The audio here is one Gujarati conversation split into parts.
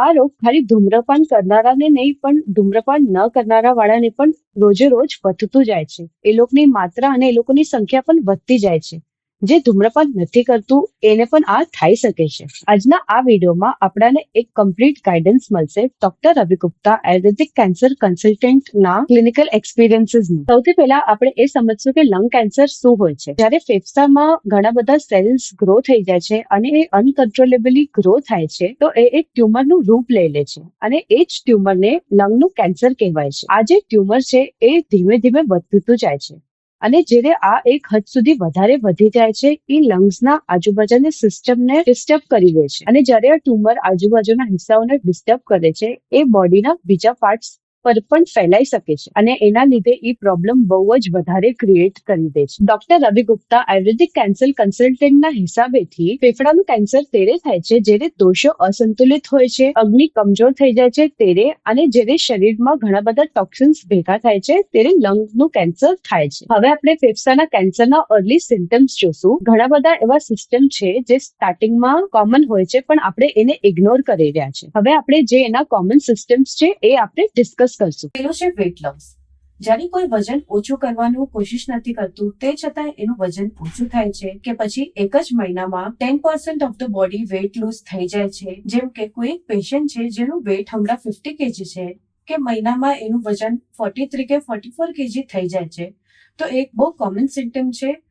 આ રોગ ખાલી ધૂમ્રપાન કરનારાને નહીં, પણ ધૂમ્રપાન ન કરનારા વાળાને પણ રોજે રોજ વધતું જાય છે. એ લોકોની માત્રા અને એ લોકોની સંખ્યા પણ વધતી જાય છે. જે ધૂમ્રપાન નથી કરતું, એને પણ આ થઈ શકે છે. આજના આ વિડીયોમાં આપણાને એક કમ્પ્લીટ ગાઈડન્સ મળશે. Doctor Ravi Gupta Ayurvedic cancer consultant ના ક્લિનિકલ એક્સપિરિયન્સીસ સૌથી પહેલા આપણે એ સમજશું કે લંગ કેન્સર શું હોય છે. જ્યારે ફેફસામાં ઘણા બધા સેલ્સ ગ્રો થઈ જાય છે અને એ અનકન્ટ્રોલેબલી ગ્રો થાય છે, તો એ એક ટ્યુમરનું રૂપ લઈ લે છે. અને એ જ ટ્યુમરને લંગનું કેન્સર કહેવાય છે. આ જે ટ્યુમર છે, એ ધીમે ધીમે વધતું જાય છે. અને જ્યારે આ એક હદ સુધી વધારે વધી જાય છે, એ લંગ્સના આજુબાજુની સિસ્ટમને ડિસ્ટર્બ કરી દે છે. અને જ્યારે આ ટ્યુમર આજુબાજુના હિસ્સાઓને ડિસ્ટર્બ કરે છે, એ બોડીના બીજા પાર્ટ્સ પર પણ ફેલાઈ શકે છે અને એના લીધે એ પ્રોબ્લેમ બહુ જ વધારે ક્રિએટ કરી દે છે. ડોક્ટર રવિ ગુપ્તા આયુર્વેદિક કેન્સર કન્સલ્ટન્ટના હિસાબેથી ફેફડાનું કેન્સર તેરે થાય છે જ્યારે દોષો અસંતુલિત હોય છે, અગ્નિ કમજોર થઈ જાય છે, તેરે અને જ્યારે શરીરમાં ઘણા બધા ટોક્સિન્સ ભેગા થાય છે ત્યારે લંગનું કેન્સર થાય છે. હવે આપણે ફેફસાના કેન્સરના અર્લી સિમ્ટમ્સ જોશું. ઘણા બધા એવા સિસ્ટમ છે જે સ્ટાર્ટિંગમાં કોમન હોય છે, પણ આપણે એને ઇગ્નોર કરી રહ્યા છે. હવે આપણે જે એના કોમન સિસ્ટમ્સ છે, એ આપણે ડિસ્કસ કરશું. પેલું છે વેટ લોસ જ્યારે કોઈ વજન ઓછું કરવાનું કોશિશ નથી કરતું, તે છતાં એનું વજન ઓછું થાય છે કે પછી એક જ મહિનામાં ten percent of the body weight lose થઈ જાય છે. જેમ કે કોઈ એક પેશન્ટ છે જેનું વેટ હમણાં ફિફ્ટી કેજી છે, કે મહિનામાં એનું વજન ફોર્ટી થ્રી કે ફોર્ટી ફોર કેજી થઈ જાય છે. તો એક બહુ કોમન સિમ્ટમ છે.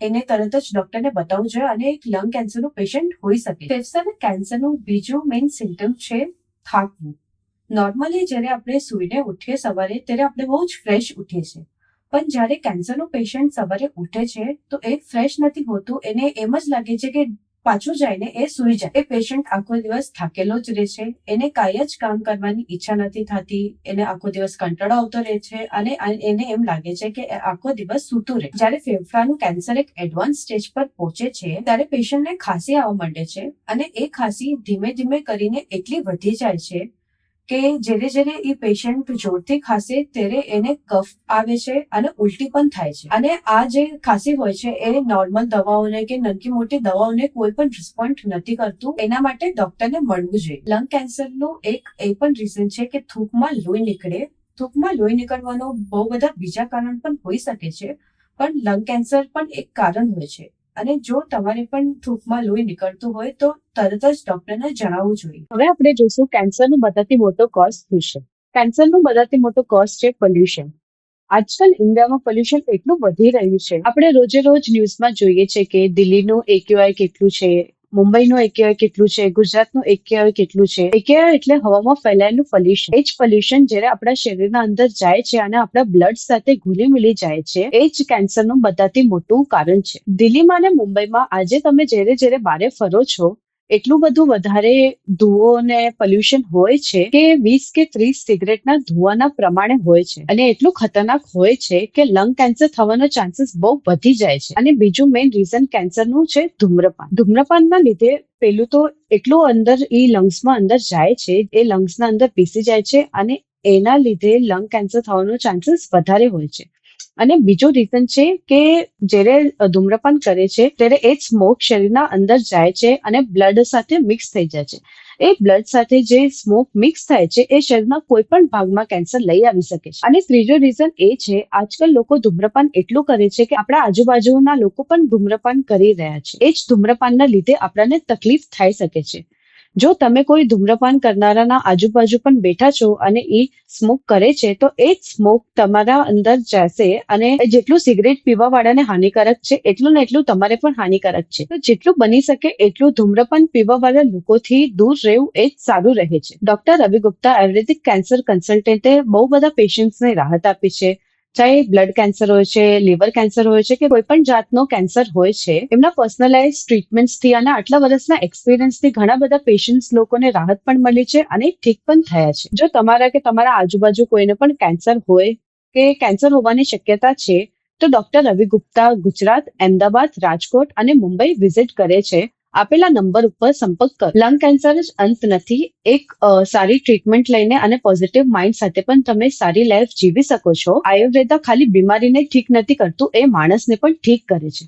એને તરત જ ડોક્ટરને બતાવવું જોઈએ અને એક લંગ કેન્સરનું પેશન્ટ હોઈ શકે. ફેફસાના કેન્સરનું બીજું મેઇન સિમ્ટમ છે થાકવું. નોર્મલી જ્યારે આપણે સૂઈને ઉઠીએ સવારે, ત્યારે આપણે બહુ જ ફ્રેશ ઉઠીએ છીએ. પણ જ્યારે કેન્સરનું પેશન્ટ સવારે ઉઠે છે, તો એ ફ્રેશ નથી હોતું. એને એમ જ લાગે છે કે પાછું જઈને એ સુઈ જાય. એ પેશન્ટ આખો દિવસ થાકેલો જ રહે છે. એને કાંઈ જ કામ કરવાની ઈચ્છા નથી થતી. એને આખો દિવસ કંટાળો આવતો રહે છે અને એને એમ લાગે છે કે આખો દિવસ સૂતું રહે. જ્યારે ફેફડાનું કેન્સર એક એડવાન્સ સ્ટેજ પર પહોંચે છે, ત્યારે પેશન્ટને ખાંસી આવવા માંડે છે અને એ ખાંસી ધીમે ધીમે કરીને એટલી વધી જાય છે કે જ્યારે જ્યારે એ પેશન્ટ જોરથી ખાંસે ત્યારે એને કફ આવે છે અને ઉલટી પણ થાય છે. અને આ જે ખાંસી હોય છે એ નોર્મલ દવાઓને કે નાની મોટી દવાઓને કોઈ પણ રિસ્પોન્ડ નથી કરતું. એના માટે ડોક્ટરને મળવું જોઈએ. લંગ કેન્સરનું એક એ પણ રીઝન છે કે થૂકમાં લોહી નીકળે. થૂકમાં લોહી નીકળવાનો બહુ બધા બીજા કારણ પણ હોઈ શકે છે. પણ લંગ કેન્સર પણ એક કારણ હોય છે. અને જો તમારે પણ થૂકમાં લોહી નીકળતું હોય તો તરત જ ડોક્ટરને જણાવવું જોઈએ. હવે આપણે જોઈશું કેન્સરનો બધાથી મોટો કોઝ પોલ્યુશન કેન્સરનું બધાથી મોટો કોઝ છે પોલ્યુશન આજકાલ ઇન્ડિયામાં પોલ્યુશન એટલું વધી રહ્યું છે. આપણે રોજે રોજ ન્યૂઝમાં જોઈએ છે કે દિલ્હીનું એક્યુઆઈ કેટલું છે મુંબઈનું એકેઆઈ કેટલું છે? ગુજરાતનું એકેઆઈ કેટલું છે? એકેઆઈ એટલે હવામાં ફેલાયેલું પોલ્યુશન એ જ પોલ્યુશન જ્યારે આપણા શરીરના અંદર જાય છે અને આપણા બ્લડ સાથે ઘુલી મિલી જાય છે, એ જ કેન્સરનું બધાથી મોટું કારણ છે. દિલ્હીમાં અને મુંબઈમાં આજે તમે જ્યારે જ્યારે બારે ફરો છો એટલું બધું વધારે ધુઓ ને પોલ્યુશન હોય છે કે વીસ કે ત્રીસ સિગરેટના ધુવાના પ્રમાણે હોય છે. અને એટલું ખતરનાક હોય છે કે લંગ કેન્સર થવાનો ચાન્સીસ બહુ વધી જાય છે. અને બીજું મેઇન રીઝન કેન્સરનું છે ધૂમ્રપાન. ધૂમ્રપાનના લીધે પેલું તો એટલું અંદર એ લંગ્સમાં અંદર જાય છે, એ લંગ્સના અંદર પીસી જાય છે અને એના લીધે લંગ કેન્સર થવાનો ચાન્સીસ વધારે હોય છે. અને બીજું રીઝન છે કે જ્યારે ધૂમ્રપાન કરે છે, ત્યારે એ સ્મોક શરીરના અંદર જાય છે અને બ્લડ સાથે મિક્સ થઈ જાય છે. એ બ્લડ સાથે જે સ્મોક મિક્સ થાય છે, એ શરીરના કોઈ પણ ભાગમાં કેન્સર લઈ આવી શકે છે. અને ત્રીજો રીઝન એ છે, આજકાલ લોકો ધૂમ્રપાન એટલું કરે છે કે આપણા આજુબાજુના લોકો પણ ધૂમ્રપાન કરી રહ્યા છે. એ જ ધૂમ્રપાનના લીધે આપણને તકલીફ થઈ શકે છે. જો તમે કોઈ ધૂમ્રપાન કરનારાના આજુબાજુ પણ બેઠા છો અને એ સ્મોક કરે છે, તો એ જ સ્મોક તમારા અંદર જશે અને જેટલું સિગરેટ પીવા વાળાને હાનિકારક છે, એટલું ને એટલું તમારે પણ હાનિકારક છે. તો જેટલું બની શકે એટલું ધૂમ્રપાન પીવા વાળા લોકોથી દૂર રહેવું એ જ સારું રહે છે. ડોક્ટર રવિ ગુપ્તા આયુર્વેદિક કેન્સર કન્સલ્ટન્ટે બહુ બધા પેશન્ટ્સને રાહત આપી છે. ચાહે બ્લડ કેન્સર હોય છે લીવર કેન્સર હોય છે કે કોઈ પણ જાતનો કેન્સર હોય છે, એમના પર્સનલાઇઝ ટ્રીટમેન્ટથી અને આટલા વર્ષના એક્સપિરિયન્સથી ઘણા બધા પેશન્ટ્સ લોકોને રાહત પણ મળી છે અને ઠીક પણ થયા છે. જો તમારા કે તમારા આજુબાજુ કોઈને પણ કેન્સર હોય કે કેન્સર હોવાની શક્યતા છે, તો ડોક્ટર રવિ ગુપ્તા ગુજરાત, અમદાવાદ, રાજકોટ અને મુંબઈ વિઝિટ કરે છે. આપેલા નંબર ઉપર સંપર્ક કરો. લંગ કેન્સર જ અંત નથી એક સારી ટ્રીટમેન્ટ લઈને અને પોઝિટિવ માઇન્ડ સાથે પણ તમે સારી લાઈફ જીવી શકો છો. આયુર્વેદા ખાલી બીમારીને ઠીક નથી કરતું, એ માણસને પણ ઠીક કરે છે.